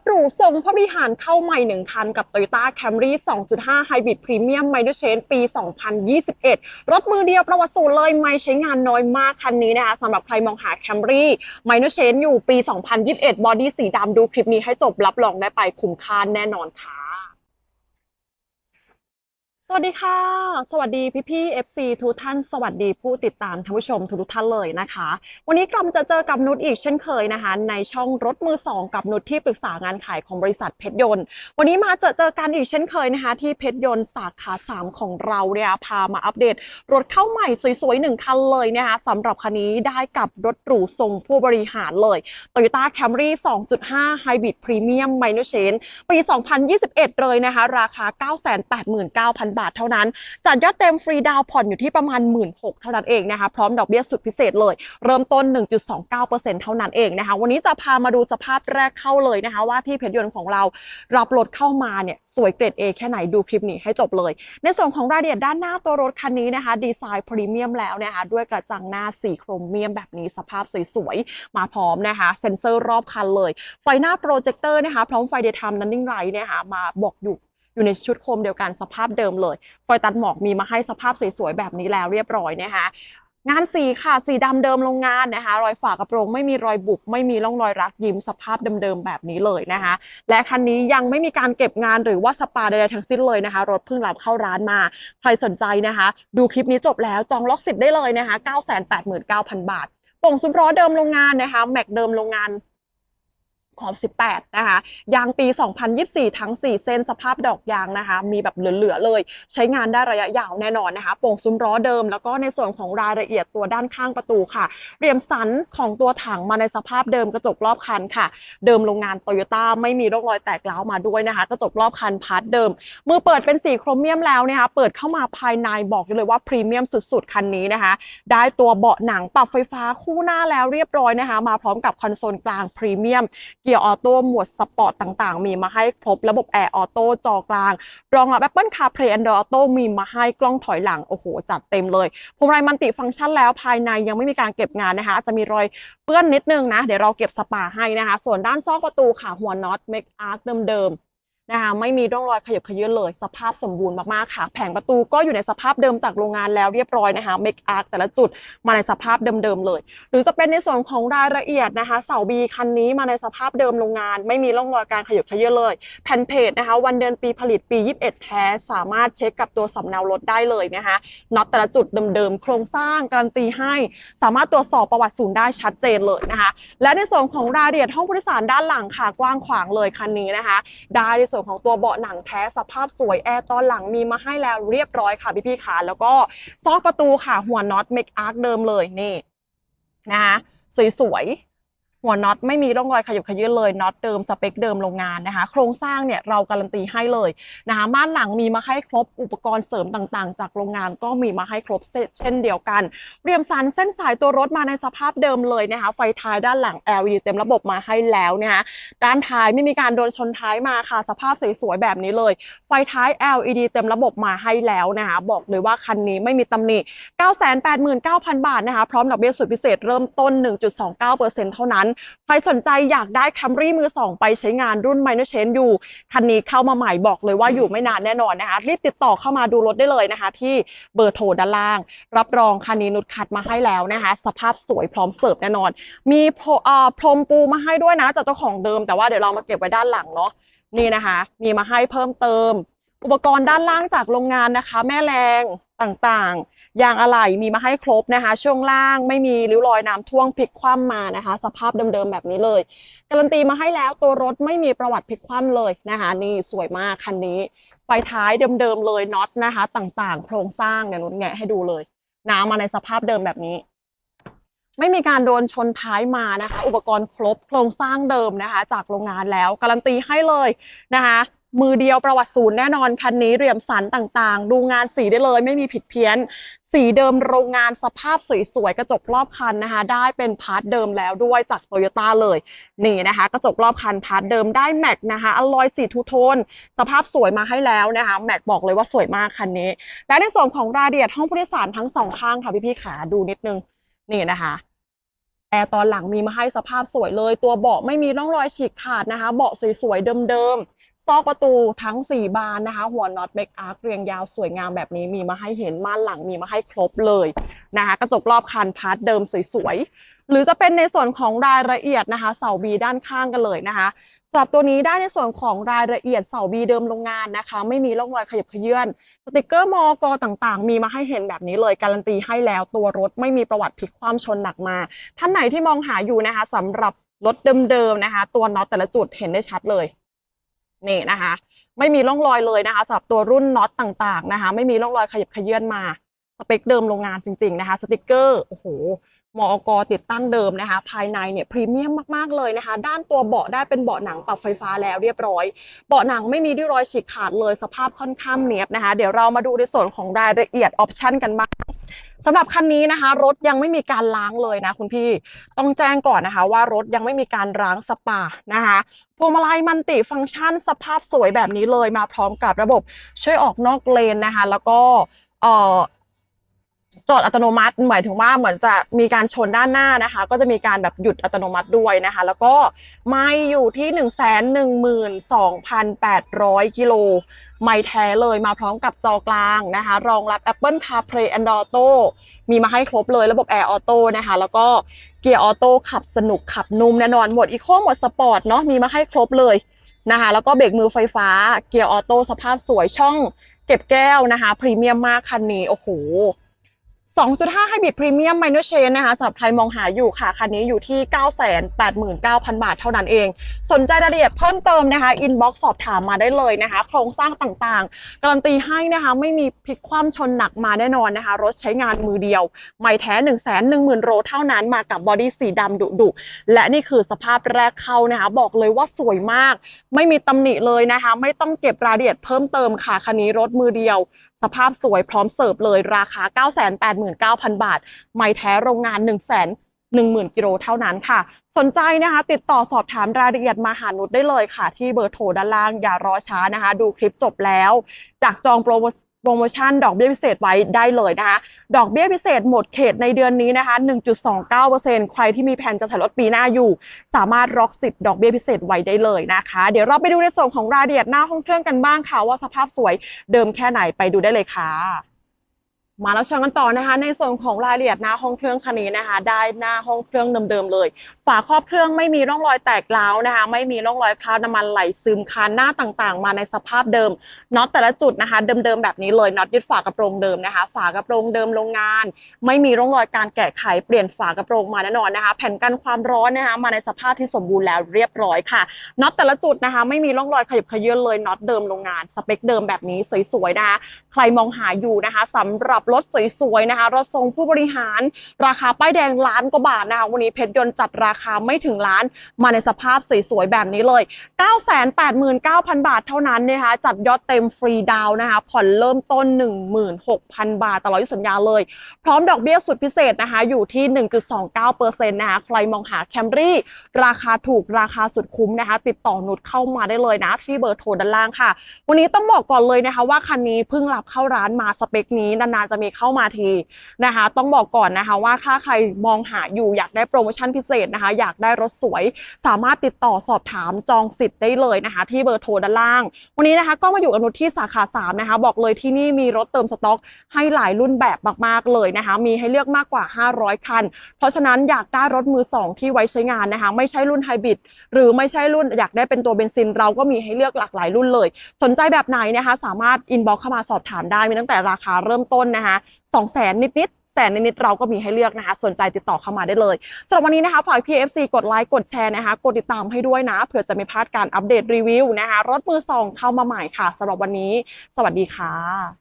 ถหรูทรงพระบริหารเข้าใหม่ 1 คันกับ Toyota Camry 2.5 Hybrid Premium Minor Change ปี 2021 รถมือเดียวประวัติศูนย์เลยไม่ใช้งานน้อยมากคันนี้นะคะสำหรับใครมองหา Camry Minor Change อยู่ปี 2021 บอดี้สีดำดูคลิปนี้ให้จบรับรองได้ไปคุ้มค่าแน่นอนค่ะ สวัสดีค่ะ สวัสดีพี่พี่ FC ทุกท่าน สวัสดีผู้ติดตามท่านผู้ชมทุกท่านเลยนะคะ วันนี้กลับมจะเจอกับนุชอีกเช่นเคยนะคะ ในช่องรถมือสองกับนุชที่ปรึกษางานขายของบริษัทเพชรยนต์ วันนี้มาเจอเจอกันอีกเช่นเคยนะคะ ที่เพชรยนต์สาขา 3 ของเราเนี่ยพามาอัปเดต รถเข้าใหม่สวยๆหนึ่งคันเลยนะคะสำหรับคันนี้ได้กับรถหรูทรงผู้บริหารเลย Toyota Camry 2.5 Hybrid Premium Minor Change ปี 2021 เลยนะคะ ราคา 989,000บาทเท่านั้น จัดยอดเต็มฟรีดาวผ่อนอยู่ที่ประมาณ 16,000เท่านั้นเองนะคะ พร้อมดอกเบี้ยสุดพิเศษเลย เริ่มต้น 1.29%เท่านั้นเองนะคะ วันนี้จะพามาดูสภาพแรกเข้าเลยนะคะ ว่าที่เพชรยนต์ของเรารับรถเข้ามาเนี่ยสวยเกรด A แค่ไหนดูคลิปนี้ให้จบเลย ในส่วนของรายละเอียดด้านหน้าตัวรถคันนี้นะคะ ดีไซน์พรีเมียมแล้วนะคะด้วยกระจังหน้าสีโครเมียมแบบนี้สภาพสวยๆมาพร้อมนะคะ เซ็นเซอร์รอบคันเลย ไฟหน้าโปรเจคเตอร์นะคะ พร้อมไฟเดย์ไทม์นันนิ่งไลท์นะคะมาบอกอยู่ อยู่ในชุดโคมเดียวกันสภาพเดิมเลยไฟตัดหมอกมีมาให้สภาพสวยๆแบบนี้แล้วเรียบร้อยนะคะงานสีค่ะ สีดำเดิมโรงงานนะคะ รอยฝากระโปรงไม่มีรอยบุบไม่มีร่องรอยรักยิ้มสภาพเดิมๆแบบนี้เลยนะคะ และคันนี้ยังไม่มีการเก็บงานหรือว่าสปาใดๆทั้งสิ้นเลยนะคะ รถเพิ่งรับเข้าร้านมา ใครสนใจนะคะ ดูคลิปนี้จบแล้วจองล็อกสิทธิ์ได้เลยนะคะ 989,000 บาทป่งซุ้มล้อเดิมโรงงานนะคะ แม็กเดิมโรงงาน ขอบ 18 นะคะ ยางปี 2024 ทั้ง 4 เส้นสภาพดอกยางนะคะ มีแบบเหลือ ๆ เลย ใช้งานได้ระยะยาวแน่นอนนะคะ โป่งซุ้มล้อเดิม แล้วก็ในส่วนของรายละเอียดตัวด้านข้างประตูค่ะ เรียมสันของตัวถังมาในสภาพเดิมกระจกรอบคันค่ะ เดิมโรงงานโตโยต้าไม่มีร่องรอยแตกร้าวมาด้วยนะคะ กระจกรอบคันพาร์ทเดิม มือเปิดเป็นสีโครเมียมแล้วนะคะ เปิดเข้ามาภายในบอกเลยว่าพรีเมียมสุด ๆ คันนี้นะคะ ได้ตัวเบาะหนังปรับไฟฟ้าคู่หน้าแล้วเรียบร้อยนะคะ มาพร้อมกับคอนโซลกลางพรีเมียมเกียร์ออโต้หมวดสปอร์ตต่างๆ มีมาให้ครบระบบแอร์ออโต้จอกลาง รองรับ Apple CarPlay Android Auto มีมาให้กล้องถอยหลัง โอ้โห จัดเต็มเลยพวงมาลัยมันติฟังก์ชันแล้วภายในยังไม่มีการเก็บงานนะคะ จะมีรอยเปื้อนนิดนึงนะ เดี๋ยวเราเก็บสปาให้นะคะ ส่วนด้านซอกประตูค่ะหัวน็อตเมกอาร์คเดิมๆ นะคะไม่มีร่องรอยขยับขยื้อนเลย สภาพสมบูรณ์มากๆค่ะ แผงประตูก็อยู่ในสภาพเดิมจากโรงงานแล้วเรียบร้อยนะคะเมคอาร์แต่ละจุดมาในสภาพเดิมๆเลย หรือจะเป็นในส่วนของรายละเอียดนะคะ เสาบีคันนี้มาในสภาพเดิมโรงงาน ไม่มีร่องรอยการขยับขยื้อนเลย แผ่นเพจนะคะ วันเดือนปีผลิตปี 21 แท้สามารถเช็คกับตัวสำเนารถได้เลยนะคะน็อตแต่ละจุดเดิมๆโครงสร้างการันตีให้ สามารถตรวจสอบประวัติศูนย์ได้ชัดเจนเลยนะคะ และในส่วนของรายละเอียดห้องผู้โดยสารด้านหลังค่ะกว้างขวางเลยคันนี้นะคะได้ในส่วนของตัวเบาะหนังแท้สภาพสวยแอร์ตอนหลังมีมาให้แล้วเรียบร้อยค่ะพี่ๆขาแล้วก็ซอกประตูค่ะหัวน็อตเมกอาร์คเดิมเลยนี่นะคะสวยๆ หัวน็อตไม่มีร่องรอยขยับขยื่นเลยน็อตเดิมสเปคเดิมโรงงานนะคะ โครงสร้างเนี่ยเราการันตีให้เลยนะคะม่านหลังมีมาให้ครบอุปกรณ์เสริมต่างๆ จากโรงงานก็มีมาให้ครบเช่นเดียวกัน เรียมสันเส้นสายตัวรถมาในสภาพเดิมเลยนะคะไฟท้ายด้านหลัง LED เต็มระบบมาให้แล้วนะคะด้านท้ายไม่มีการโดนชนท้ายมาค่ะ สภาพสวยๆแบบนี้เลย ไฟท้าย LED เต็มระบบมาให้แล้วนะคะบอกเลยว่าคันนี้ไม่มีตำหนิ 989,000 บาทนะคะพร้อมดอกเบี้ยสุดพิเศษเริ่มต้น 1.29%เท่านั้นใครสนใจอยากได้ Camry มือ2ไปใช้งานรุ่น Minor Change อยู่ คันนี้เข้ามาใหม่บอกเลยว่าอยู่ไม่นานแน่นอนนะคะ รีบติดต่อเข้ามาดูรถได้เลยนะคะ ที่เบอร์โทรด้านล่าง รับรองคันนี้นุชคัดมาให้แล้วนะคะ สภาพสวยพร้อมเสิร์ฟแน่นอน มีโพเอ่อพรมปูมาให้ด้วยนะจากเจ้าของเดิม แต่ว่าเดี๋ยวเรามาเก็บไว้ด้านหลังเนาะนี่นะคะ มีมาให้เพิ่มเติม อุปกรณ์ด้านล่างจากโรงงานนะคะ แม่แรงต่างๆ ยางอะไหล่มีมาให้ครบนะคะ ช่วงล่างไม่มีริ้วรอยน้ำท่วงพลิกคว่ำมานะคะ สภาพเดิมๆแบบนี้เลย การันตีมาให้แล้วตัวรถไม่มีประวัติพลิกคว่ำเลยนะคะ นี่สวยมากคันนี้ ไฟท้ายเดิมๆเลยน็อตนะคะ ต่างๆ โครงสร้างเนี่ยนุชแงะให้ดูเลยน้ำมาในสภาพเดิมแบบนี้ ไม่มีการโดนชนท้ายมานะคะ อุปกรณ์ครบโครงสร้างเดิมนะคะ จากโรงงานแล้ว การันตีให้เลยนะคะ มือเดียวประวัติศูนย์แน่นอน คันนี้เรียมสันต่างๆ ดูงานสีได้เลยไม่มีผิดเพี้ยน สีเดิมโรงงานสภาพสวยๆ กระจกรอบคันนะคะ ได้เป็นพาร์ทเดิมแล้วด้วยจากโตโยต้าเลย นี่นะคะ กระจกรอบคันพาร์ทเดิมได้แม็กนะคะอลลอยสีทูโทน สภาพสวยมาให้แล้วนะคะแม็กบอกเลยว่าสวยมากคันนี้ และในส่วนของรายละเอียดห้องผู้โดยสารทั้งสองข้างค่ะพี่ๆขาดูนิดนึงนี่นะคะแอร์ตอนหลังมีมาให้สภาพสวยเลย ตัวเบาะไม่มีร่องรอยฉีกขาดนะคะ เบาะสวยๆเดิมๆ ซอกประตูทั้ง 4 บานนะคะ หัวน็อตเมกอาร์คเรียงยาวสวยงามแบบนี้มีมาให้เห็นม่านหลังมีมาให้ครบเลยนะคะกระจกรอบคันพาร์ทเดิมสวยๆ หรือจะเป็นในส่วนของรายละเอียดนะคะ เสาบีด้านข้างกันเลยนะคะสำหรับตัวนี้ได้ในส่วนของรายละเอียดเสาบีเดิมโรงงานนะคะ ไม่มีร่องรอยขยับเขยื่อนสติกเกอร์มอกต่างๆ มีมาให้เห็นแบบนี้เลย การันตีให้แล้วตัวรถไม่มีประวัติพลิกความชนหนักมา ท่านไหนที่มองหาอยู่นะคะสำหรับรถเดิมๆนะคะ ตัวน็อตแต่ละจุดเห็นได้ชัดเลย นี่นะคะ ไม่มีร่องรอยเลยนะคะสำหรับตัวรุ่นน็อตต่างๆนะคะ ไม่มีร่องรอยขยับขยื่นมาสเปคเดิมโรงงานจริง ๆนะคะ สติกเกอร์โอ้โหมอกติดตั้งเดิมนะคะ ภายในเนี่ยพรีเมียมมากๆเลยนะคะ ด้านตัวเบาะได้เป็นเบาะหนังปรับไฟฟ้าแล้วเรียบร้อย เบาะหนังไม่มีด้วยรอยฉีกขาดเลยสภาพค่อนข้างเนียบนะคะ เดี๋ยวเรามาดูในส่วนของรายละเอียดออปชันกันบ้าง สำหรับคันนี้นะคะ รถยังไม่มีการล้างเลยนะคุณพี่ต้องแจ้งก่อนนะคะ ว่ารถยังไม่มีการล้างสปานะคะพวงมาลัยมันติฟังก์ชันสภาพสวยแบบนี้เลยมาพร้อมกับระบบช่วยออกนอกเลนนะคะ แล้วก็เอ่อ จอดอัตโนมัติหมายถึงว่าเหมือนจะมีการชนด้านหน้านะคะ ก็จะมีการแบบหยุดอัตโนมัติด้วยนะคะ แล้วก็ไม่อยู่ที่ 1 1 2 8 0 0 กิโลไม่แท้เลยมาพร้อมกับจอกลางนะคะ รองรับ Apple CarPlay Android Auto มีมาให้ครบเลยระบบ Air Auto นะคะ แล้วก็เกียร์ออโต้ขับสนุกขับนุ่มแน่นอนหมดอีโคหมดสปอร์ตเนาะมีมาให้ครบเลยนะคะ แล้วก็เบรกมือไฟฟ้าเกียร์ออโต้สภาพสวยช่องเก็บแก้วนะคะ พรีเมียมมากคันนี้ โอ้โห 2.5ไฮบริดพรีเมียมไมเนอร์เชนนะคะสำหรับใครมองหาอยู่ค่ะ คันนี้อยู่ที่ 989,000 บาทเท่านั้นเอง สนใจรายละเอียดเพิ่มเติมนะคะ อินบ็อกซ์สอบถามมาได้เลยนะคะ โครงสร้างต่างๆ การันตีให้นะคะ ไม่มีพลิกคว่ำชนหนักมาแน่นอนนะคะ รถใช้งานมือเดียว ไม่แท้ 1 1 0 0 0โลเท่านั้นมากับบอดี้สีดำดุๆ และนี่คือสภาพแรกเข้านะคะ บอกเลยว่าสวยมาก ไม่มีตำหนิเลยนะคะ ไม่ต้องเก็บรายละเอียดเพิ่มเติมค่ะ คันนี้รถมือเดียว สภาพสวยพร้อมเสิร์ฟเลยราคา 9 8 0 0 0 89,000 บาท ไม่แท้โรงงาน1 1 0 0 0 0 กิโลเท่านั้นค่ะ สนใจนะคะ ติดต่อสอบถามรายละเอียดมาหานุชได้เลยค่ะ ที่เบอร์โทรด้านล่างอย่ารอช้านะคะ ดูคลิปจบแล้ว จากจองโปรโมโปรโมชั่นดอกเบี้ยพิเศษไว้ได้เลยนะคะ ดอกเบี้ยพิเศษหมดเขตในเดือนนี้นะคะ 1.29%ใครที่มีแผนจะถ่ายรถปีหน้าอยู่ สามารถล็อกสิทธิ์ดอกเบี้ยพิเศษไว้ได้เลยนะคะ เดี๋ยวเราไปดูในส่วนของรายละเอียดหน้าห้องเครื่องกันบ้างค่ะว่าสภาพสวยเดิมแค่ไหนไปดูได้เลยค่ะ มาแล้วชมกันต่อนะคะ ในส่วนของรายละเอียดหน้าห้องเครื่องคันนี้นะคะ ได้หน้าห้องเครื่องเดิมๆเลย ฝาครอบเครื่องไม่มีร่องรอยแตกร้าวนะคะ ไม่มีร่องรอยคราบน้ำมันไหลซึมคานหน้าต่างๆ มาในสภาพเดิมน็อตแต่ละจุดนะคะ เดิมๆแบบนี้เลยน็อตยึดฝากระโปรงเดิมนะคะ ฝากระโปรงเดิมโรงงาน ไม่มีร่องรอยการแกะไขเปลี่ยนฝากระโปรงมาแน่นอนนะคะ แผ่นกันความร้อนนะคะมาในสภาพที่สมบูรณ์แล้วเรียบร้อยค่ะน็อตแต่ละจุดนะคะ ไม่มีร่องรอยขยับขยื้อนเลยน็อตเดิมโรงงานสเปคเดิมแบบนี้สวยๆนะคะ ใครมองหาอยู่นะคะสำหรับรถสวยๆนะคะ รถทรงผู้บริหาร ราคาป้ายแดงล้านกว่าบาทนะคะ วันนี้เพชรยนต์จัดราคาไม่ถึงล้าน มาในสภาพสวยๆแบบนี้เลย 989,000 บาทเท่านั้นนะคะ จัดยอดเต็มฟรีดาวนะคะ ผ่อนเริ่มต้น 16,000 บาทตลอดยุสัญญาเลย พร้อมดอกเบี้ยสุดพิเศษนะคะ อยู่ที่ 1.29%นะคะ ใครมองหาแคมรี่ราคาถูกราคาสุดคุ้มนะคะ ติดต่อนุชเข้ามาได้เลยนะ ที่เบอร์โทรด้านล่างค่ะ วันนี้ต้องบอกก่อนเลยนะคะ ว่าคันนี้เพิ่งรับเข้าร้านมาสเปคนี้นานๆจะมีเข้ามาทีนะคะ ต้องบอกก่อนนะคะว่าถ้าใครมองหาอยู่อยากได้โปรโมชั่นพิเศษนะคะ อยากได้รถสวย สามารถติดต่อสอบถามจองสิทธิ์ได้เลยนะคะ ที่เบอร์โทรด้านล่าง วันนี้นะคะก็มาอยู่กับนุชที่สาขา 3 นะคะ บอกเลยที่นี่มีรถเติมสต็อก ให้หลายรุ่นแบบมากๆเลยนะคะ มีให้เลือกมากกว่า 500 คัน เพราะฉะนั้นอยากได้รถมือ 2 ที่ไว้ใช้งานนะคะ ไม่ใช่รุ่นไฮบริดหรือไม่ใช่รุ่นอยากได้เป็นตัวเบนซิน เราก็มีให้เลือกหลากหลายรุ่นเลย สนใจแบบไหนนะคะ สามารถอินบ็อกเข้ามาสอบถามได้มีตั้งแต่ราคาเริ่มต้นนะคะสองแสนนิดๆแสนนิดๆเราก็มีให้เลือกนะคะ สนใจติดต่อเข้ามาได้เลยสำหรับวันนี้นะคะฝาก PFC กดไลค์กดแชร์นะคะ กดติดตามให้ด้วยนะเผื่อจะไม่พลาดการอัปเดตรีวิวนะคะ รถมือสองเข้ามาใหม่ค่ะสำหรับวันนี้ สวัสดีค่ะ